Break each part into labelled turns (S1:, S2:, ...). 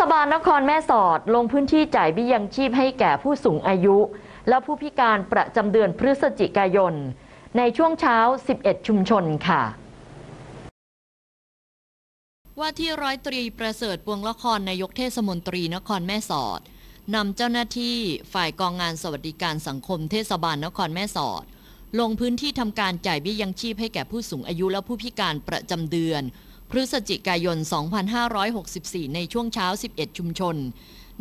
S1: ศบาลนครแม่สอดลงพื้นที่จ่ายเบี้ยยังชีพให้แก่ผู้สูงอายุ และผู้พิการประจำเดือนพฤศจิกายน ในช่วงเช้า 11 ชุมชนค่ะ
S2: ว่าที่ร้อยตรีประเสริฐปวงละครนายกเทศมนตรีนครแม่สอดนำเจ้าหน้าที่ฝ่ายกองงานสวัสดิการสังคมเทศบาลนครแม่สอด ลงพื้นที่ทำการจ่ายเบี้ยยังชีพให้แก่ผู้สูงอายุและผู้พิการประจำเดือน พฤศจิกายน 2564 ในช่วงเช้า 11 ชุมชน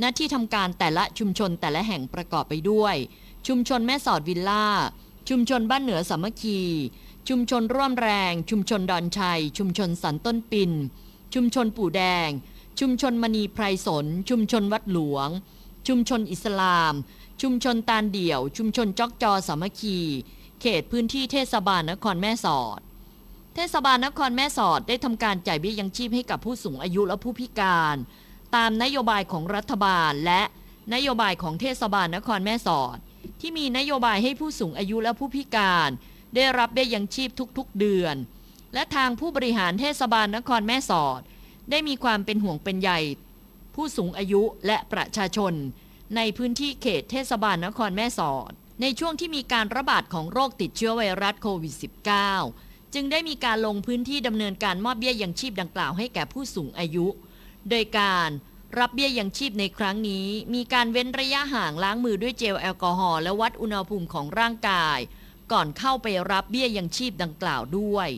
S2: ณที่ทำการแต่ละชุมชนแต่ละแห่งประกอบไปด้วย ชุมชนแม่สอดวิลล่า ชุมชนบ้านเหนือสามัคคี ชุมชนร่วมแรง ชุมชนดอนชัย ชุมชนสันต้นปิน ชุมชนปู่แดง ชุมชนมณีไพรสน ชุมชนวัดหลวง ชุมชนอิสลาม ชุมชนตาลเดี่ยว ชุมชนจอกจอสามัคคี เขตพื้นที่เทศบาลนครแม่สอด เทศบาลนครแม่สอดได้ทำการจ่ายเบี้ยยังชีพให้กับผู้สูงอายุและผู้พิการ ตามนโยบายของรัฐบาลและนโยบายของเทศบาลนครแม่สอด ที่มีนโยบายให้ผู้สูงอายุและผู้พิการ ได้รับเบี้ยยังชีพทุกๆเดือน และทางผู้บริหารเทศบาลนครแม่สอด ได้มีความเป็นห่วงเป็นใยผู้สูงอายุและประชาชน ในพื้นที่เขตเทศบาลนครแม่สอด ในช่วงที่มีการระบาดของโรคติดเชื้อไวรัสโควิด -19 จึงได้มีการลงพื้นที่ดำเนินการมอบเบี้ยยังชีพดังกล่าวให้แก่ผู้สูงอายุ โดยการรับเบี้ยยังชีพในครั้งนี้ มีการเว้นระยะห่างล้างมือด้วยเจลแอลกอฮอล์และวัดอุณหภูมิของร่างกาย ก่อนเข้าไปรับเบี้ยยังชีพดังกล่าวด้วย